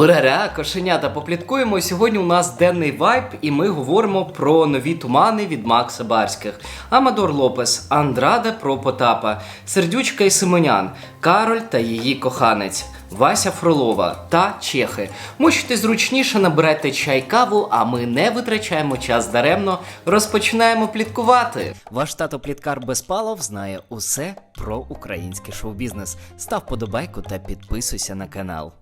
Ураря, кошенята, попліткуємо. Сьогодні у нас денний вайб, і ми говоримо про нові тумани від Макса Барських, Амадор Лопес, Андраде про Потапа, Сердючка і Симонян, Кароль та її коханець, Вася Фролова та Чехи. Мучте зручніше, набирайте чай каву, а ми не витрачаємо час даремно. Розпочинаємо пліткувати. Ваш тато Пліткар Безпалов знає усе про український шоу-бізнес. Став подобайку та підписуйся на канал.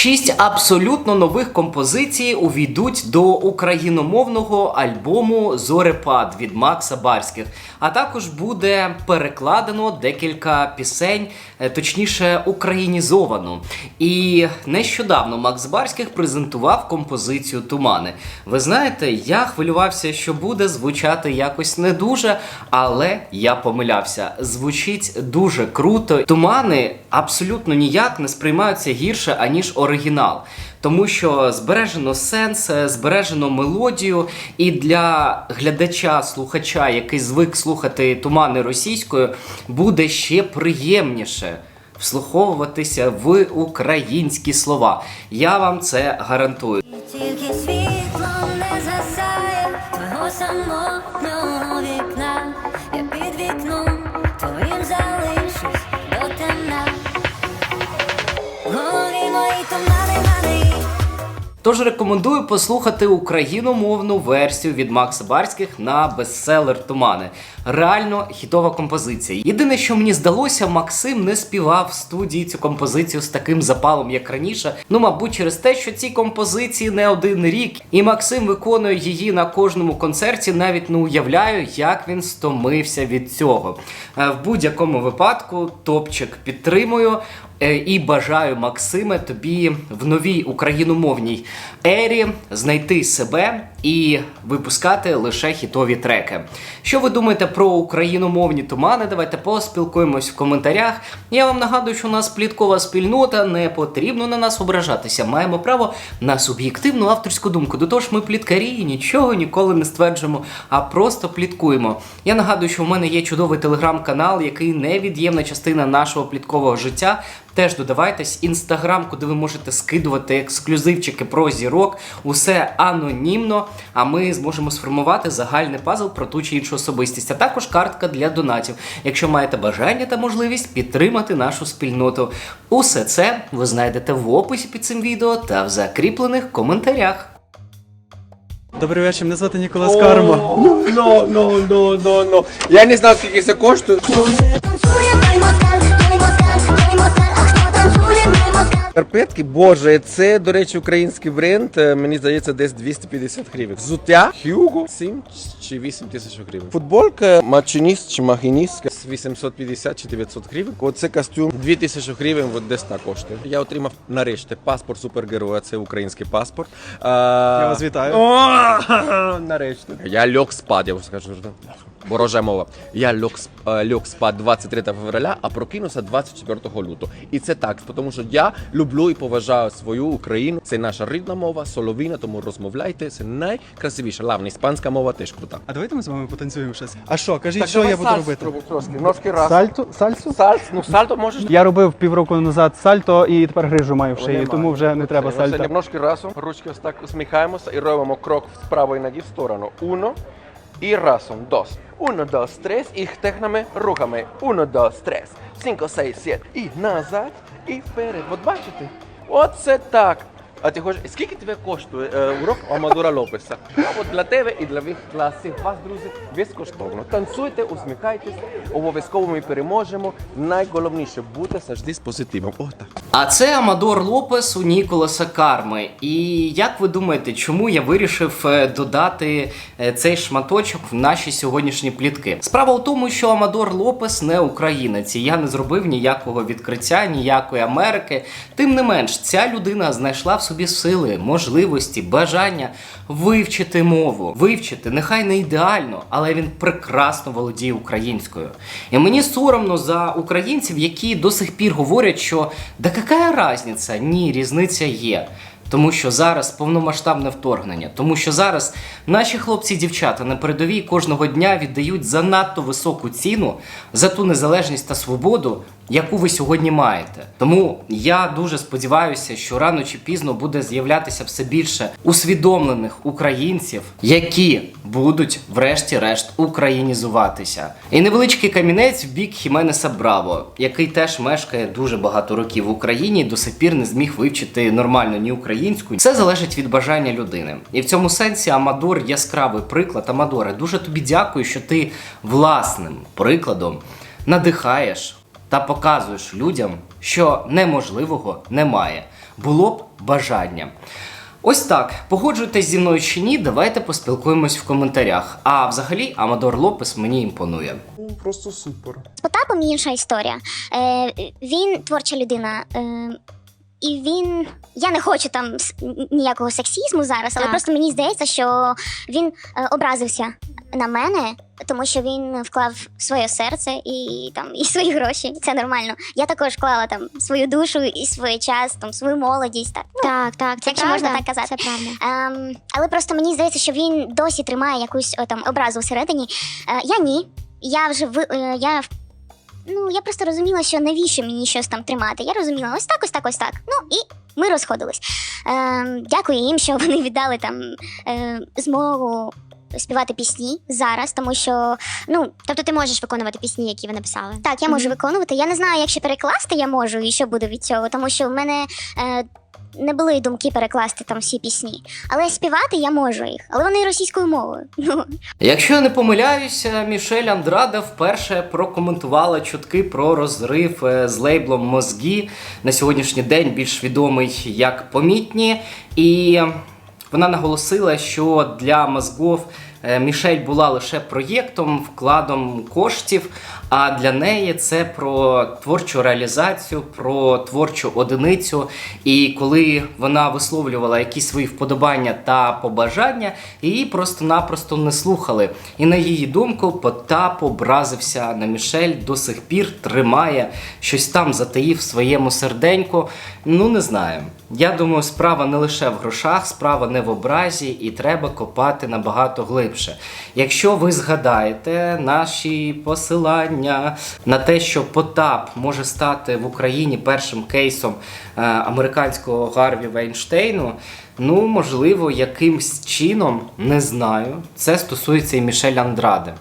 Шість абсолютно нових композицій увійдуть до україномовного альбому Зорепад від Макса Барських. А також буде перекладено декілька пісень, е, точніше, українізовано. І нещодавно Макс Барських презентував композицію Тумани. Ви знаєте, я хвилювався, що буде звучати якось не дуже, але я помилявся. Звучить дуже круто. Тумани абсолютно ніяк не сприймаються гірше, аніж оригінал. Тому що збережено сенс, е, збережено мелодію, і для глядача, слухача, який звик слухати тумани російською, буде ще приємніше вслуховуватися в українські слова. Я вам це гарантую. Тож рекомендую послухати україномовну версію від Макса Барських на бестселер Тумани. Реально хітова композиція. Єдине, що мені здалося, Максим не співав в студії цю композицію з таким запалом, як раніше. Ну, мабуть, через те, що ці композиції не один рік, і Максим виконує її на кожному концерті. Навіть не уявляю, як він стомився від цього. Е, В будь-якому випадку топчик підтримую. Е, І бажаю Максиме тобі в новій україномовній ері знайти себе і випускати лише хітові треки. Що ви думаєте про україномовні тумани? Давайте поспілкуємось в коментарях. Я вам нагадую, що у нас пліткова спільнота, не потрібно на нас ображатися. Маємо право на суб'єктивну авторську думку. До того ж, ми пліткарі і нічого ніколи не стверджуємо, а просто пліткуємо. Я нагадую, що в мене є чудовий телеграм-канал, який невід'ємна частина нашого пліткового життя. Теж додавайтесь інстаграм, куди ви можете скидувати ексклюзивчики про зірок. Усе анонімно. А ми зможемо сформувати загальний пазл про ту чи іншу особистість. А також картка для донатів, якщо маєте бажання та можливість підтримати нашу спільноту. Усе це ви знайдете в описі під цим відео та в закріплених коментарях. Добрий вечір, мене звати Ніколас Карма. Ну, ну, ну, ну, ну, ну. Я не знав, скільки це коштує. Карпетки, боже, це, до речі, український бренд. е, Мені здається, десь 250 гривень. Взуття Hugo 7 чи 8 тисяч гривень. Футболка мачиніст чи махіністка з 850 чи 900 гривень. Оце костюм 2000 гривень, от десь так коштує. Я отримав нарешті паспорт супергероя, це український паспорт. Я вас вітаю. О, нарешті. Я льох спад, я вам скажу. Ворожа мова. Я льох, е, льох спад 23 февраля, а прокинувся 24 лютого. І це так, тому що я люблю і поважаю свою Україну. Це наша рідна мова, соловіна, тому розмовляйте. Це найкрасивіша. Лавна іспанська мова теж крута. А давайте ми з вами потанцюємо щось. А що, кажіть, що я буду робити? Ножки раз. Сальто? Сальсу? Сальс, ну сальто можеш. Я робив півроку назад сальто і тепер грижу маю в шиї, тому вже не треба сальто. Ножки разом, ручки ось так усміхаємося і робимо крок з правої ноги в сторону. Уно і разом. Дос. Уно, дос, трес. І технами рухами. Уно, дос, трес. Cinco, seis, siete. І назад, і вперед. От бачите? Оце так. А ти хочеш, скільки тебе коштує е, урок Амадора Лопеса? От для тебе і для, всіх вас, друзі, безкоштовно. Танцюйте, усміхайтесь, обов'язково ми переможемо. Найголовніше бути завжди з позитивом. Отак. А це Амадор Лопес у Ніколаса Карми. І як ви думаєте, чому я вирішив е, додати е, цей шматочок в наші сьогоднішні плітки? Справа в тому, що Амадор Лопес не українець, і я не зробив ніякого відкриття, ніякої Америки. Тим не менш, ця людина знайшла в собі сили, можливості, бажання вивчити мову, вивчити, нехай не ідеально, але він прекрасно володіє українською. І мені соромно за українців, які до сих пір говорять, що да яка різниця? Ні, різниця є. Тому що зараз повномасштабне вторгнення, тому що зараз наші хлопці і дівчата на передовій кожного дня віддають занадто високу ціну за ту незалежність та свободу, яку ви сьогодні маєте. Тому я дуже сподіваюся, що рано чи пізно буде з'являтися все більше усвідомлених українців, які будуть, врешті-решт, українізуватися. І невеличкий камінець в бік Хіменеса Браво, який теж мешкає дуже багато років в Україні і до сих пір не зміг вивчити нормально ні українську. Це залежить від бажання людини. І в цьому сенсі Амадор яскравий приклад. Амадоре, дуже тобі дякую, що ти власним прикладом надихаєш та показуєш людям, що неможливого немає. Було б бажання. Ось так. Погоджуйтесь зі мною чи ні, давайте поспілкуємось в коментарях. А взагалі, Амадор Лопес мені імпонує. Ну, Просто супер. З Потапом інша історія. Е, він творча людина. Е, і він. Я не хочу там ніякого сексізму зараз, але Так. просто мені здається, що він е, образився на мене, тому що він вклав своє серце і там і свої гроші. Це нормально. Я також вклала там свою душу і свій час, там свою молодість. Так, ну, Так, так, це якщо правда. можна так казати. Це правда. Ем, але просто мені здається, що він досі тримає якусь о, там образу всередині. Е, я ні. Я вже е, я в- ну я просто розуміла, що навіщо мені щось там тримати. Я розуміла, ось так, ось так, ось так. Ну і ми розходились. Е, дякую їм, що вони віддали там е, змогу. Співати пісні зараз, тому що ну Тобто ти можеш виконувати пісні, які ви написали? так, я можу Мгм. виконувати. Я не знаю, якщо перекласти я можу і що буде від цього, тому що в мене е, не були думки перекласти там всі пісні. Але співати я можу їх, але вони російською мовою. Ну Якщо я не помиляюся, Мішель Андрада вперше прокоментувала чутки про розрив е, з лейблом Мозгі на сьогоднішній день більш відомий як помітні. І вона наголосила, що для мозгов е, Мішель була лише проєктом, вкладом коштів. А для неї це про творчу реалізацію, про творчу одиницю. І коли вона висловлювала якісь свої вподобання та побажання, її просто-напросто не слухали. І на її думку, Потап образився на Мішель, до сих пір тримає щось там затаїв своєму серденьку. Ну не знаю. Я думаю, справа не лише в грошах, справа не в образі, і треба копати набагато глибше. Якщо ви згадаєте наші посилання на те, що Потап може стати в Україні першим кейсом е, американського Гарві Вейнштейну, ну можливо, якимсь чином не знаю. Це стосується і Мішель Андраде.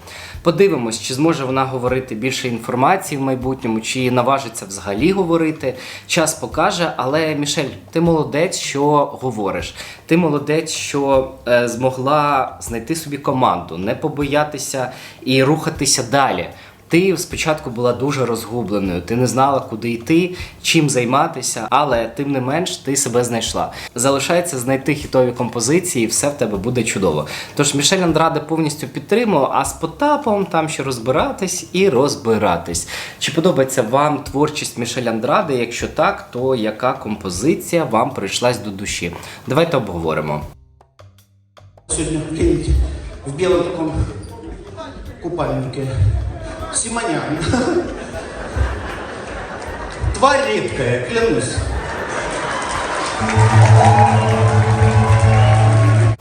Подивимось, чи зможе вона говорити більше інформації в майбутньому, чи наважиться взагалі говорити. Час покаже, але Мішель, ти молодець, що говориш. Ти молодець, що е, змогла знайти собі команду, не побоятися і рухатися далі. Ти спочатку була дуже розгубленою, ти не знала, куди йти, чим займатися, але тим не менш ти себе знайшла. Залишається знайти хітові композиції, і все в тебе буде чудово. Тож Мішель Андраде повністю підтримував, а з Потапом там ще розбиратись і розбиратись. Чи подобається вам творчість Мішель Андраде? Якщо так, то яка композиція вам прийшлась до душі? Давайте обговоримо. Приедете в белом таком купальнике. Симонян. Тварь редкая, клянусь.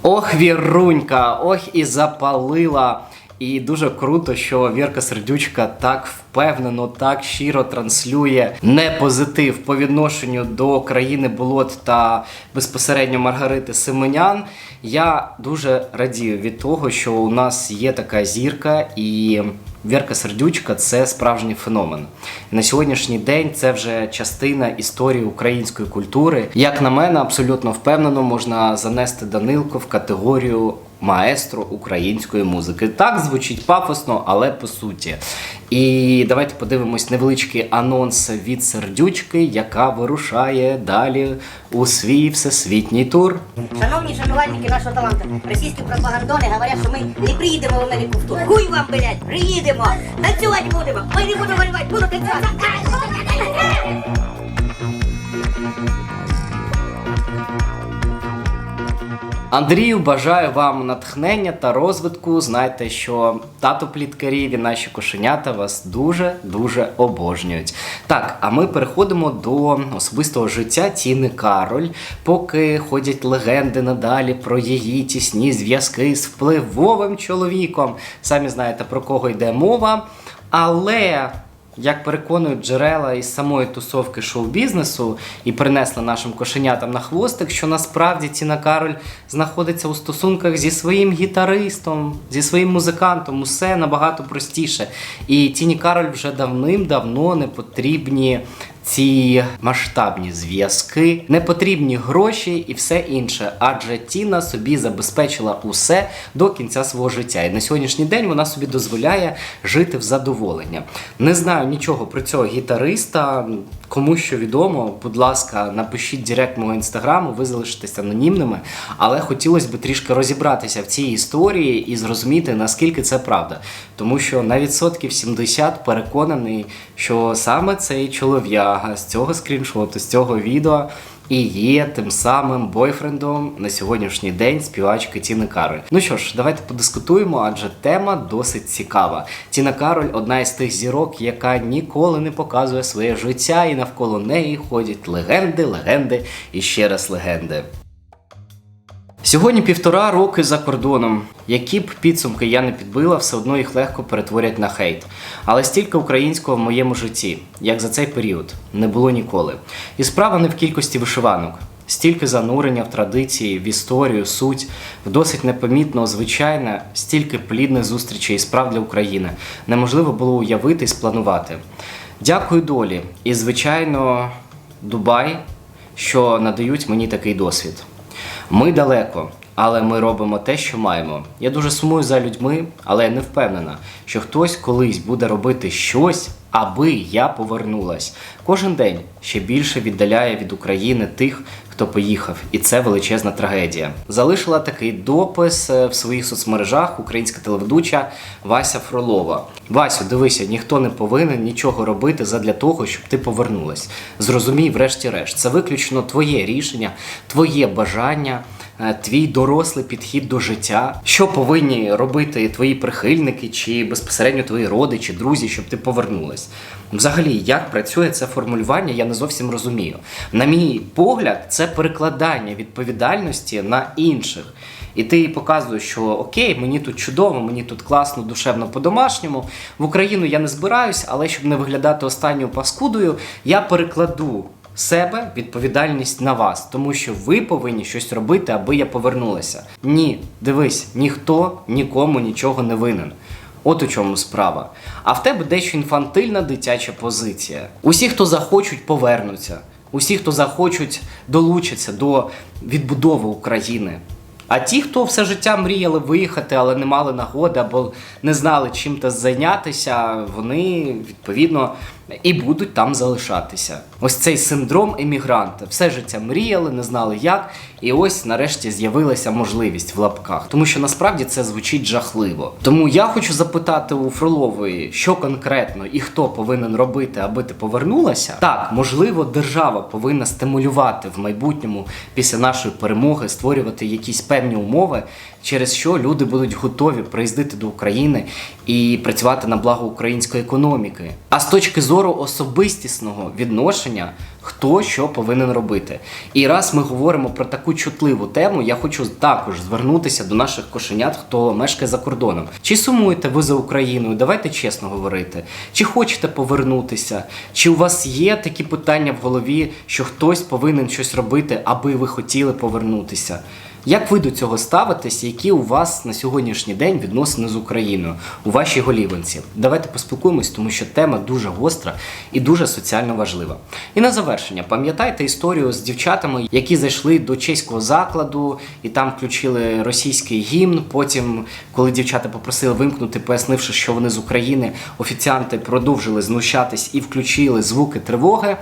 Ох, Вірунька, ох і запалила. І дуже круто, що Вірка Сердючка так впевнено, так щиро транслює не позитив по відношенню до країни болот та безпосередньо Маргарити Семенян. Я дуже радію від того, що у нас є така зірка, і Вірка Сердючка це справжній феномен. На сьогоднішній день це вже частина історії української культури. Як на мене, абсолютно впевнено можна занести Данилко в категорію маестро української музики. Так звучить пафосно, але по суті. І давайте подивимось невеличкий анонс від сердючки, яка вирушає далі у свій всесвітній тур. Шановні шанувальники нашого таланту, російські пропагандони говорять, що ми не приїдемо в Америку в тур. Хуй вам, блядь, приїдемо, танцювати будемо. Ой, не буду малювати, буду танцювати. Андрію, бажаю вам натхнення та розвитку. Знайте, що тато пліткарів і наші кошенята вас дуже дуже обожнюють. Так, а ми переходимо до особистого життя Тіни Кароль. Поки ходять легенди надалі про її тісні зв'язки з впливовим чоловіком. Самі знаєте про кого йде мова. Але як переконують джерела із самої тусовки шоу-бізнесу і принесли нашим кошенятам на хвостик, що насправді Тіна Кароль знаходиться у стосунках зі своїм гітаристом, зі своїм музикантом. Усе набагато простіше. І Тіні Кароль вже давним-давно не потрібні. Ці масштабні зв'язки, не потрібні гроші і все інше, адже Тіна собі забезпечила усе до кінця свого життя. І на сьогоднішній день вона собі дозволяє жити в задоволення. Не знаю нічого про цього гітариста. Кому що відомо, будь ласка, напишіть директ мого інстаграму, ви залишитесь анонімними. Але хотілося б трішки розібратися в цій історії і зрозуміти, наскільки це правда. Тому що на відсотків 70 переконаний, що саме цей чолов'яга з цього скріншоту, з цього відео. І є тим самим бойфрендом на сьогоднішній день співачки Тіни Кароль. Ну що ж, давайте подискутуємо, адже тема досить цікава. Тіна Кароль одна із тих зірок, яка ніколи не показує своє життя, і навколо неї ходять легенди, легенди і ще раз легенди. Сьогодні півтора роки за кордоном. Які б підсумки я не підбила, все одно їх легко перетворять на хейт. Але стільки українського в моєму житті, як за цей період, не було ніколи. І справа не в кількості вишиванок. Стільки занурення в традиції, в історію, суть, в досить непомітно, звичайне, стільки плідних зустрічей і справ для України неможливо було уявити і спланувати. Дякую долі. І, звичайно, Дубай, що надають мені такий досвід. Ми далеко, але ми робимо те, що маємо. Я дуже сумую за людьми, але я не впевнена, що хтось колись буде робити щось, аби я повернулась. Кожен день ще більше віддаляє від України тих, хто поїхав, і це величезна трагедія. Залишила такий допис е, в своїх соцмережах українська телеведуча Вася Фролова. Васю, дивися, ніхто не повинен нічого робити задля того, щоб ти повернулась. Зрозумій, врешті-решт, це виключно твоє рішення, твоє бажання. Е, Твій дорослий підхід до життя, що повинні робити твої прихильники чи безпосередньо твої родичі, друзі, щоб ти повернулась. Взагалі, як працює це формулювання, я не зовсім розумію. На мій погляд, це перекладання відповідальності на інших. І ти показуєш, що окей, мені тут чудово, мені тут класно, душевно по-домашньому. В Україну я не збираюсь, але щоб не виглядати останньою паскудою, я перекладу себе відповідальність на вас, тому що ви повинні щось робити, аби я повернулася. Ні, дивись, ніхто нікому нічого не винен. От у чому справа. А в тебе дещо інфантильна дитяча позиція. Усі, хто захочуть, повернуться. Усі, хто захочуть, долучаться до відбудови України. А ті, хто все життя мріяли виїхати, але не мали нагоди або не знали чим то зайнятися, вони відповідно і будуть там залишатися. Ось цей синдром емігранта. Все життя мріяли, не знали як, і ось нарешті з'явилася можливість в лапках, тому що насправді це звучить жахливо. Тому я хочу запитати у Фролової, що конкретно і хто повинен робити, аби ти повернулася. Так, можливо, держава повинна стимулювати в майбутньому після нашої перемоги, створювати якісь певні умови, через що люди будуть готові приїздити до України і працювати на благо української економіки. А з точки зору особистісного відношення, хто що повинен робити. І раз ми говоримо про таку чутливу тему, я хочу також звернутися до наших кошенят, хто мешкає за кордоном. Чи сумуєте ви за Україною? Давайте чесно говорити. Чи хочете повернутися? Чи у вас є такі питання в голові, що хтось повинен щось робити, аби ви хотіли повернутися? Як ви до цього ставитесь? Які у вас на сьогоднішній день відносини з Україною у вашій голіванці? Давайте поспілкуємось, тому що тема дуже гостра і дуже соціально важлива. І на завершення, пам'ятаєте історію з дівчатами, які зайшли до чеського закладу і там включили російський гімн. Потім, коли дівчата попросили вимкнути, пояснивши, що вони з України, офіціанти продовжили знущатись і включили звуки тривоги.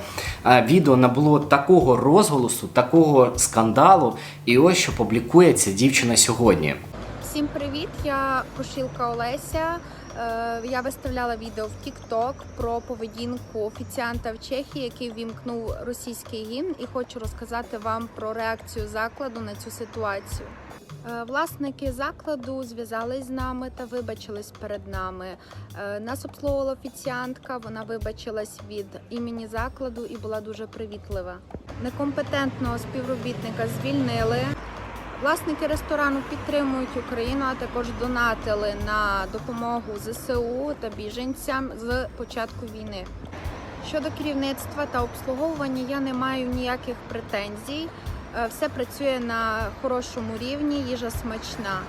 Відео набуло такого розголосу, такого скандалу. І ось що публікує ця дівчина сьогодні. Всім привіт! Я Кошилка Олеся. Е, Я виставляла відео в TikTok про поведінку офіціанта в Чехії, який вімкнув російський гімн, і хочу розказати вам про реакцію закладу на цю ситуацію. Е, Власники закладу зв'язались з нами та вибачились перед нами. Е, Нас обслуговувала офіціантка, вона вибачилась від імені закладу і була дуже привітлива. Некомпетентного співробітника звільнили. Власники ресторану підтримують Україну, а також донатили на допомогу ЗСУ та біженцям з початку війни. Щодо керівництва та обслуговування, я не маю ніяких претензій. Е, Все працює на хорошому рівні, їжа смачна.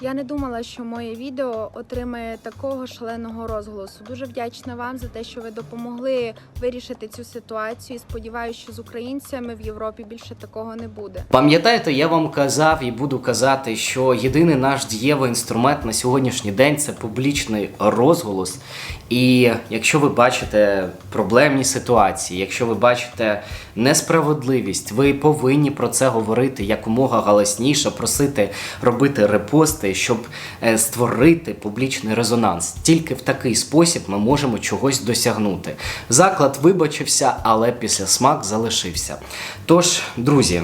Я не думала, що моє відео отримає такого шаленого розголосу. Дуже вдячна вам за те, що ви допомогли вирішити цю ситуацію. І сподіваюся, що з українцями в Європі більше такого не буде. Пам'ятаєте, я вам казав і буду казати, що єдиний наш дієвий інструмент на сьогоднішній день це публічний розголос. І якщо ви бачите проблемні ситуації, якщо ви бачите несправедливість, ви повинні про це говорити якомога галасніше, просити робити репости, щоб е, створити публічний резонанс. Тільки в такий спосіб ми можемо чогось досягнути. Заклад вибачився, але після смак залишився. Тож, друзі.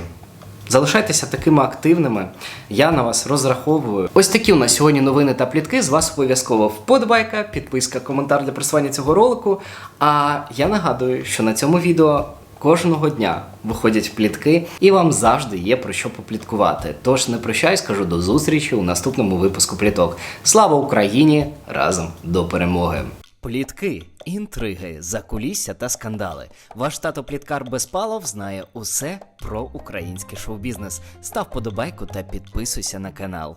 Залишайтеся такими активними. Я на вас розраховую. Ось такі у нас сьогодні новини та плітки. З вас обов'язково вподобайка, підписка, коментар для просування цього ролику. А я нагадую, що на цьому відео кожного дня виходять плітки, і вам завжди є про що попліткувати. Тож не прощаюсь, кажу до зустрічі у наступному випуску пліток. Слава Україні! Разом до перемоги! Плітки, інтриги, закулісся та скандали. Ваш тато Пліткар Безпалов знає усе про український шоу-бізнес. Став подобайку та підписуйся на канал.